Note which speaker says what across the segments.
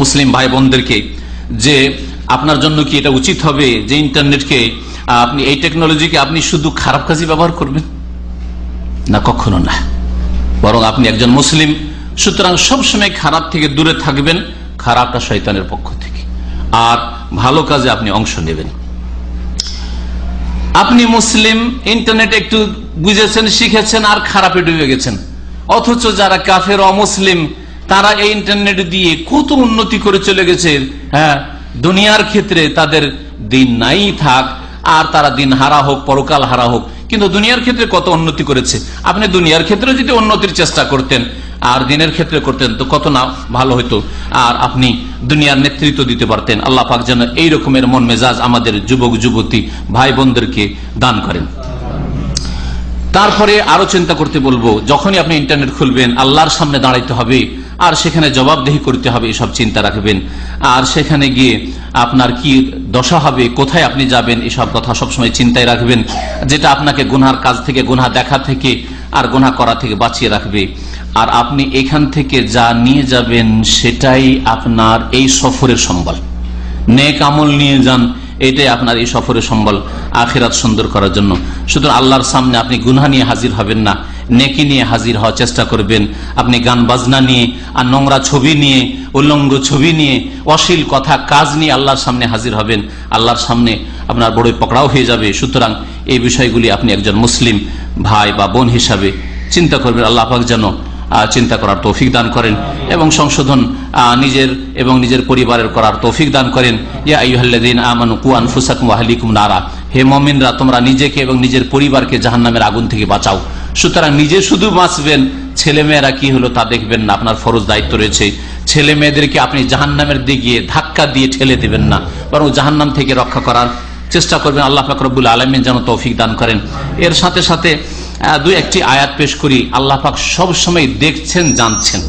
Speaker 1: মুসলিম ভাই বোনদেরকে যে আপনার জন্য কি এটা উচিত হবে যে ইন্টারনেটকে আপনি এই টেকনোলজিকে আপনি শুধু খারাপ কাজে ব্যবহার করবেন? না, কখনো না। বরং আপনি একজন মুসলিম, সুতরাং সবসময় খারাপ থেকে দূরে থাকবেন, খারাপটা শয়তানের পক্ষ থেকে। আর ভালো কাজে আপনি অংশ নেবেন। আপনি মুসলিম, ইন্টারনেট একটু বুঝেছেন, শিখেছেন, আর খারাপে ডুবে গেছেন। অথচ যারা কাফের, অমুসলিম তারা এই ইন্টারনেট দিয়ে কত উন্নতি করে চলে গেছে হ্যাঁ? দুনিয়ার ক্ষেত্রে তাদের দিন নাই থাক, আর তারা দিন হারা হোক, পরকাল হারা হোক, কিন্তু দুনিয়ার ক্ষেত্রে কত উন্নতি করেছে। আপনি দুনিয়ার ক্ষেত্রে যদি উন্নতির চেষ্টা করতেন, আর দিনের ক্ষেত্রে করতেন, তো কত না ভালো হতো আর আপনি দুনিয়ার নেতৃত্ব দিতে পারতেন। আল্লাহ পাক যেন এই রকমের মন মেজাজ আমাদের যুবক, যুবতী ভাই বোনদেরকে দান করেন। তারপরে আরও চিন্তা করতে বলব, যখনই আপনি ইন্টারনেট খুলবেন, আল্লাহর সামনে দাঁড়াইতে হবে। আর সেখানে জবাবদেহি করতে হবে, এসব চিন্তা রাখবেন। আর সেখানে গিয়ে আপনার কি দশা হবে, কোথায় আপনি যাবেন, এসব কথা সবসময় চিন্তায় রাখবেন, যেটা আপনাকে গুনহার কাজ থেকে, গুনহা দেখা থেকে আর গুনহা করা থেকে বাঁচিয়ে রাখবে। আর আপনি এখান থেকে যা নিয়ে যাবেন, সেটাই আপনার এই সফরের সম্বল। নেক আমল নিয়ে যান, এটাই আপনার এই সফরের সম্বল, আখেরাত সুন্দর করার জন্য। সুতরাং আল্লাহর সামনে আপনি গুনহা নিয়ে হাজির হবেন না। নেকি নিয়ে হাজির হওয়ার চেষ্টা করবেন। আপনি গান বাজনা নিয়ে আর নোংরা ছবি নিয়ে উল্লঙ্গ ছবি নিয়ে, অশ্লীল কথা, কাজ নিয়ে আল্লাহর সামনে হাজির হবেন। আল্লাহর সামনে আপনার বড়ই পকড়াও হয়ে যাবে। সুতরাং এই বিষয়গুলি আপনি একজন মুসলিম ভাই বা বোন হিসাবে চিন্তা করবেন। আল্লাহ পাক যেন চিন্তা করার তৌফিক দান করেন এবং সংশোধন নিজের এবং নিজের পরিবারের করার তৌফিক দান করেন। ইয়াহ্লাদিন আমানু কুয়ান ফুসাকুম আহলিকুম নারা। হে মমিনরা, তোমরা নিজেকে এবং নিজের পরিবারকে জাহান্নামের আগুন থেকে বাঁচাও। সুতরাং নিজে শুধু বাঁচবেন ছেলে মেয়েরা কি হলো তা দেখবেন না, আপনার ফরজ দায়িত্ব রয়েছে। ছেলে মেয়েদেরকে আপনি জাহান্নামের দিকে ধাক্কা দিয়ে ঠেলে দেবেন না, বরং জাহান্নাম থেকে রক্ষা করার চেষ্টা করবেন। আল্লাহ ফাকরবুল আলমিন যেন তৌফিক দান করেন। এর সাথে সাথে দুই একটি আয়াত পেশ করি। আল্লাহ পাক সবসময় দেখছেন, জানছেন।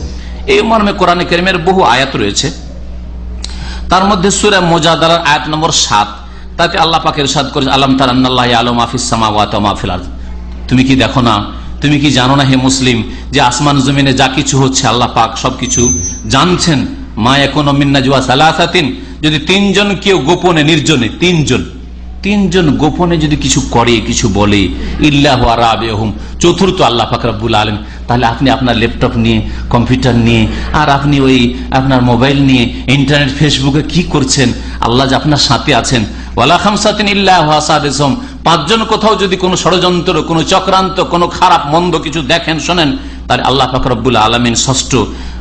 Speaker 1: এই মর্মে কোরআনে কেরিমের বহু আয়াত রয়েছে। তার মধ্যে সুরে মোজাদার আয়াত নম্বর সাত, তাতে আল্লাহ পাকের সাদ করে আলম তার আল্লাহ আলম আফিসামাফিল তুমি কি দেখো না? তুমি কি জানো না হে মুসলিম, যে আসমান জমিনে যা কিছু হচ্ছে আল্লাহ পাক সবকিছু? জানছেন? মা এখন মিন্না জুয়া সালাসাতিন। যদি তিনজন কেউ গোপনে, নির্জনে, তিনজন। তিনজন গোপনে যদি কিছু করে, কিছু বলে, ইল্লাহ আরাবেহম চতুর্থ আল্লাহ ফাকরাবুল আলম তাহলে আপনি আপনার ল্যাপটপ নিয়ে, কম্পিউটার নিয়ে, আর আপনি ওই আপনার মোবাইল নিয়ে, ইন্টারনেট, ফেসবুকে কি করছেন? আল্লাহ যে আপনার সাথে আছেন। ওয়ালা খামসাতিন ইল্লাহ পাঁচজন কোথাও যদি কোনো ষড়যন্ত্র, কোনো চক্রান্ত, কোনো খারাপ, মন্দ কিছু দেখেন, শোনেন, তাহলে আল্লাহ ফাকরাবুল আলমিন ষষ্ঠ।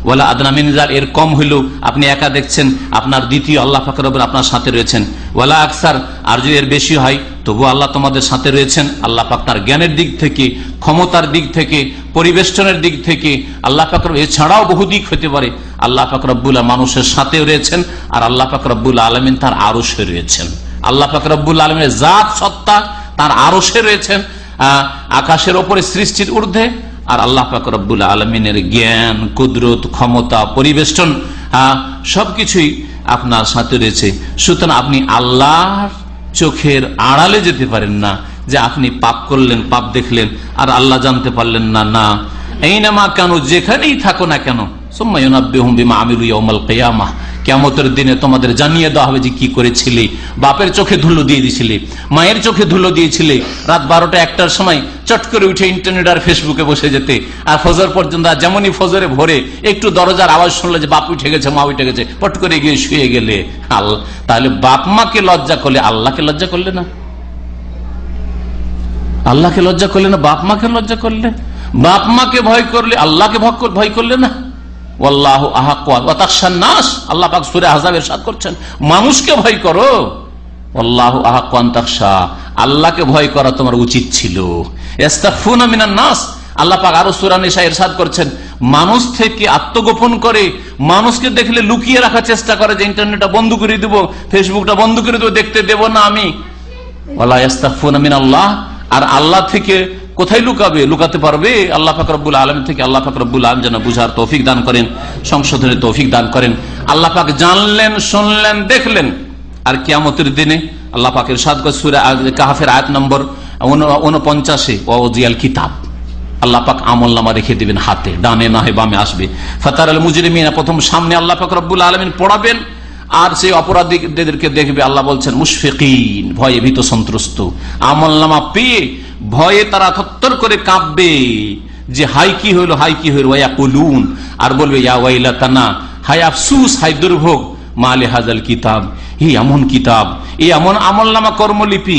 Speaker 1: ওয়ালা আদনামিনার এর কম হইলেও আপনি একা দেখছেন, আপনার দ্বিতীয় আল্লাহ ফাকরাবুল আপনার সাথে রয়েছেন। ওয়ালা আকসার, আর যদি এর বেশি হয় তবু আল্লাহ তোমাদের সাথে রয়েছেন। আল্লাহ পাক তার জ্ঞানের দিক থেকে, ক্ষমতার দিক থেকে, পরিবেষ্টনের দিক থেকে, আল্লাহ ফাকর এছাড়াও বহু দিক হতে পারে। আল্লাহ ফাকরাবুল্লাহ মানুষের সাথেও রয়েছেন, আর আল্লাহ ফাকরাবুল আলমিন তার আরসে রয়েছেন। আল্লাহ ফাকরাবুল আলমের জাত, সত্তা, তার আরসে রয়েছেন আকাশের ওপরে সৃষ্টির ঊর্ধ্বে, আর আল্লাহ ফাকরাবুল আলমিনের জ্ঞান, কুদরত, ক্ষমতা, পরিবেষ্টন সবকিছুই আপনার সাথে রয়েছে। সুতরাং আপনি আল্লাহর চোখের আড়ালে যেতে পারেন না যে আপনি পাপ করলেন, পাপ দেখলেন, আর আল্লাহ জানতে পারলেন না না। এই নামা কেন যেখানেই থাকো না কেন কেমতের দিনে তোমাদের জানিয়ে দেওয়া হবে যে কি করেছিলে। বাপের চোখে ধুলো দিয়ে দিছিলে, মায়ের চোখে ধুলো দিয়েছিলে। রাত বারোটা একটার সময় চট করে উঠে ইন্টারনেট আর ফেসবুকে বসে যেতে। আর ফজর পর্যন্ত যেমনই ফজরে ভরে একটু দরজার আওয়াজ শুনলে যে বাপ উঠে গেছে, মা উঠে গেছে, পট করে গিয়ে শুয়ে গেলে। আল্লাহ তাহলে বাপ মাকে লজ্জা করলে আল্লাহকে লজ্জা করলে না? আল্লাহকে লজ্জা করলে না, বাপ মাকে লজ্জা করলে? বাপ মাকে ভয় করলে, আল্লাহকে ভয় করলে না? নাস। আল্লাহ পাক সুরে করছেন, মানুষকে ভয় করো। আল্লাহ আহাকান্তাকশা আল্লাহকে ভয় করা তোমার উচিত ছিল। নাস। আল্লাহ পাক আরও সুরানিসা এরশাদ করছেন, মানুষ থেকে আত্মগোপন করে, মানুষকে দেখলে লুকিয়ে রাখার চেষ্টা করে যে ইন্টারনেটটা বন্ধ করে দিব, ফেসবুকটা বন্ধ করে দেবো, দেখতে দেব না আমি। আল্লাহ আর আল্লাহ থেকে কোথায় লুকাবে? লুকাতে পারবে? আল্লাহ ফাকরবুল আলম থেকে আল্লাহ ফাকরবুল আলম যেন বুঝার তৌফিক দান করেন, সংশোধনের তৌফিক দান করেন। আল্লাহ পাক জানলেন, শুনলেন, দেখলেন। আর কিয়ামতের দিনে আল্লাহ পাকের সাদ কাহাফের আয়াত নম্বর উনপঞ্চাশে ওজিয়াল কিতাব। আল্লাহ পাক আমল নামা রেখে দিবেন হাতে। ডানে না হয় বামে আসবে। ফাতার আল মুজরিমিনা, প্রথম সামনে আল্লাহ পাক রব্বুল আলমিন পড়াবেন। আর সেই অপরাধীদেরকে দেখবে আল্লাহ বলছেন, মুশফিকিন, ভয়ে ভীত সন্ত্রস্ত আমল নামা পেয়ে ভয়ে তারা থত্তর করে কাঁপবে যে হাই কি হইল, হাই কি হইল কুলুন আর বলবে, ইয়া হাই আফসুস হাই দুর্ভোগ মালে হাজাল কিতাব এই এমন কিতাব এই এমন আমল নামা কর্মলিপি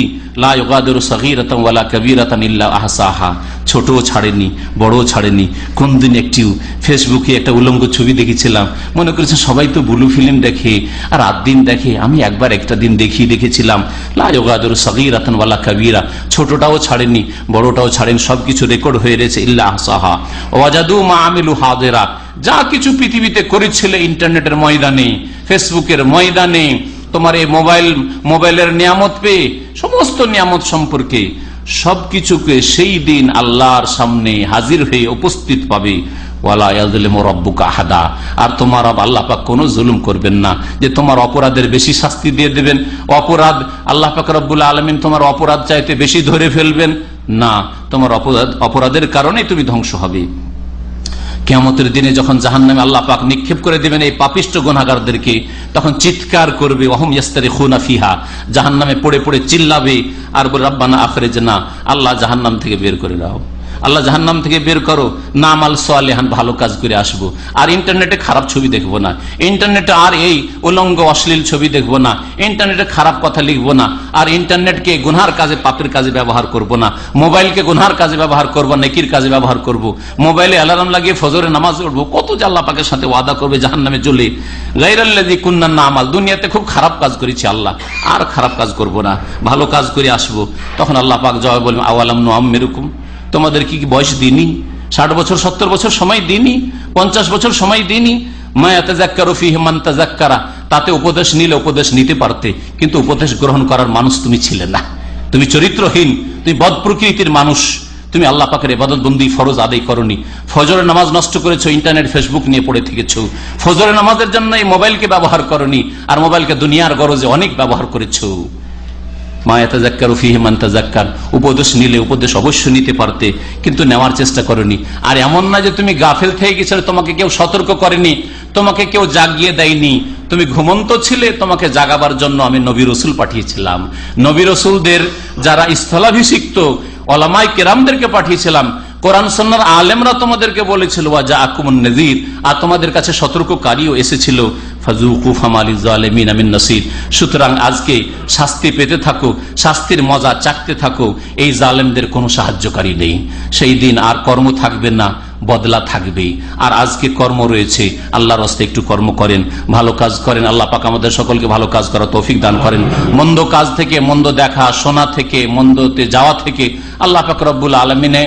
Speaker 1: ছোট ছাড়েনি বড় ছাড়েনি। কোন দিন একটি ফেসবুকে একটা উলঙ্গ ছবি দেখেছিলাম। মনে করেছেন সবাই তো ব্লু ফিল্ম দেখে, আর রাত দিন দেখে আমি একবার একটা দিন দেখি দেখেছিলাম। লাগাদুর সগিরাতন ওয়ালা কবিরা, ছোটটাও ছাড়েনি, বড়টাও ছাড়েন, সবকিছু রেকর্ড হয়ে রয়েছে ইল্লা সাহা ওয়াজাদু মা আমিলু হাদেরা যা কিছু পৃথিবীতে করেছিল ইন্টারনেটের ময়দানে, ফেসবুকের ময়দানে, তোমার এই মোবাইল, মোবাইলের নিয়ামত পেয়ে, সমস্ত নিয়ামত সম্পর্কে সবকিছুকে সেই দিন আল্লাহর সামনে হাজির হয়ে উপস্থিত পাবে। আর তোমার আল্লাহ পাক কোনো জুলুম করবেন না যে তোমার অপরাধের বেশি শাস্তি দিয়ে দেবেন। অপরাধ, আল্লাহ পাক রব্বুল আলমিন তোমার অপরাধ চাইতে বেশি ধরে ফেলবেন। না, তোমার অপরাধ, অপরাধের কারণেই তুমি ধ্বংস হবে। কেমতের দিনে যখন জাহান নামে আল্লাহ পাক নিক্ষেপ করে দেবেন এই পাপিষ্ট গুণাগারদেরকে তখন চিৎকার করবে অহম ইয়াস্তারি খুনা ফিহা জাহান নামে পড়ে পড়ে চিল্লাবে আর বলে, রব্বানা আখরে যে না আল্লাহ জাহান নাম থেকে বের করে দাও। আল্লাহ জাহান্নাম থেকে বের করো। নাম আল সোয়ালেহান ভালো কাজ করে আসব। আর ইন্টারনেটে খারাপ ছবি দেখব না। ইন্টারনেটে আর এই উলঙ্গ, অশ্লীল ছবি দেখব না। ইন্টারনেটে খারাপ কথা লিখব না। আর ইন্টারনেটকে গুনহার কাজে, পাপের কাজে ব্যবহার করব না। মোবাইলকে গুনহার কাজে ব্যবহার করব, নেকির কাজে ব্যবহার করব। মোবাইলে অ্যালার্ম লাগিয়ে ফজরে নামাজ উঠবো। কত যে আল্লাহ পাকের সাথে ওয়াদা করবে জাহান নামে চলে। গাইরাল্লাদি কুন্নান না আমাল দুনিয়াতে খুব খারাপ কাজ করেছি আল্লাহ। আর খারাপ কাজ করব না। ভালো কাজ করে আসব। তখন আল্লাহ পাক জবাব বলবেন, আওয়ালাম নোয়াম মেরুকুম তোমাদের কি বয়স দিনই? ষাট বছর, সত্তর বছর সময় দিনই? পঞ্চাশ বছর সময় দিনই? তাতে উপদেশ নিলে উপদেশ নিতে পারতে, কিন্তু উপদেশ গ্রহণ করার মানুষ তুমি ছিলে না। তুমি চরিত্রহীন, তুমি বদ প্রকৃতির মানুষ। তুমি আল্লাহ পাকের এবাদত বন্দি ফরজ আদায় করনি। ফজরের নামাজ নষ্ট করেছ, ইন্টারনেট, ফেসবুক নিয়ে পড়ে থেকেছ। ফজরের নামাজের জন্য এই মোবাইলকে ব্যবহার করনি, আর মোবাইলকে দুনিয়ার গরজে অনেক ব্যবহার করেছ। উপদেশ নিলে উপদেশ অবশ্যই নিতে পারতে, কিন্তু নেওয়ার চেষ্টা আর এমন না যে তুমি গাফেল থেকে তোমাকে কেউ সতর্ক করেনি, তোমাকে কেউ জাগিয়ে দেয়নি। তুমি ঘুমন্ত ছিলে, তোমাকে জাগাবার জন্য আমি নবী রসুল পাঠিয়েছিলাম। নবী রসুলদের যারা স্থলাভিষিক্ত অলামাই কেরামদেরকে পাঠিয়েছিলাম, কোরআন সন্ন্যার আলেমরা তোমাদেরকে বলেছিল যা আকুমন আর তোমাদের কাছে সতর্ককারীও এসেছিল। সুতরাং আজকে শাস্তি পেতে থাকো, শাস্তির মজা চাকতে থাকো, এই জালেমদের কোনো সাহায্যকারী নেই। সেই দিন আর কর্ম থাকবে না, বদলা থাকবেই। আর আজকে কর্ম রয়েছে, আল্লাহর হস্তে একটু কর্ম করেন, ভালো কাজ করেন, আল্লাহ পাক আমাদের সকলকে ভালো কাজ করা তৌফিক দান করেন। মন্দ কাজ থেকে, মন্দ দেখা, শোনা থেকে, মন্দতে যাওয়া থেকে, আল্লাহ পাক রব্বুল আলমিনে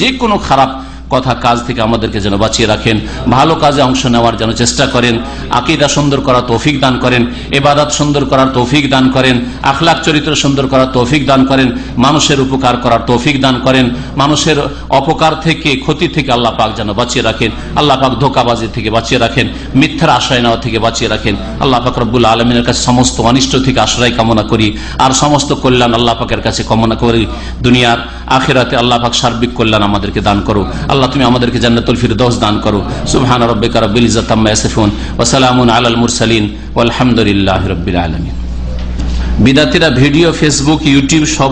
Speaker 1: যে কোনো খারাপ কথা কাজ থেকে আমাদেরকে যেন বাঁচিয়ে রাখেন, ভালো কাজে অংশ নেওয়ার যেন চেষ্টা করেন, আকিদা সুন্দর করার তৌফিক দান করেন এবাদাত সুন্দর করার তৌফিক দান করেন আখলাক চরিত্র সুন্দর করার তৌফিক দান করেন, মানুষের উপকার করার তৌফিক দান করেন, মানুষের অপকার থেকে, ক্ষতি থেকে আল্লাহ পাক যেন বাঁচিয়ে রাখেন, আল্লাহ পাক ধোকাবাজি থেকে বাঁচিয়ে রাখেন মিথ্যার আশ্রয় নেওয়া থেকে বাঁচিয়ে রাখেন, আল্লাহ পাক রব্বুল আলমিনের কাছে সমস্ত অনিষ্ট থেকে আশ্রয় কামনা করি, আর সমস্ত কল্যাণ আল্লাহ পাকের কাছে কামনা করি, দুনিয়ার, আখেরাতে আল্লাহ পাক সার্বিক কল্যাণ আমাদেরকে দান করো আল্লাহ তুমি আমাদেরকে জান্নাতুল ফিরদৌস দান করো। সুবহান রাব্বিকা রাব্বিল ইজ্জাত আম্মা ইয়াসিফুন ওয়া সালামুন আলাল মুরসালিন ওয়ালহামদুলিল্লাহি রাব্বিল আলামিন। বিদাতিরা ভিডিও ফেসবুক ইউটিউব সব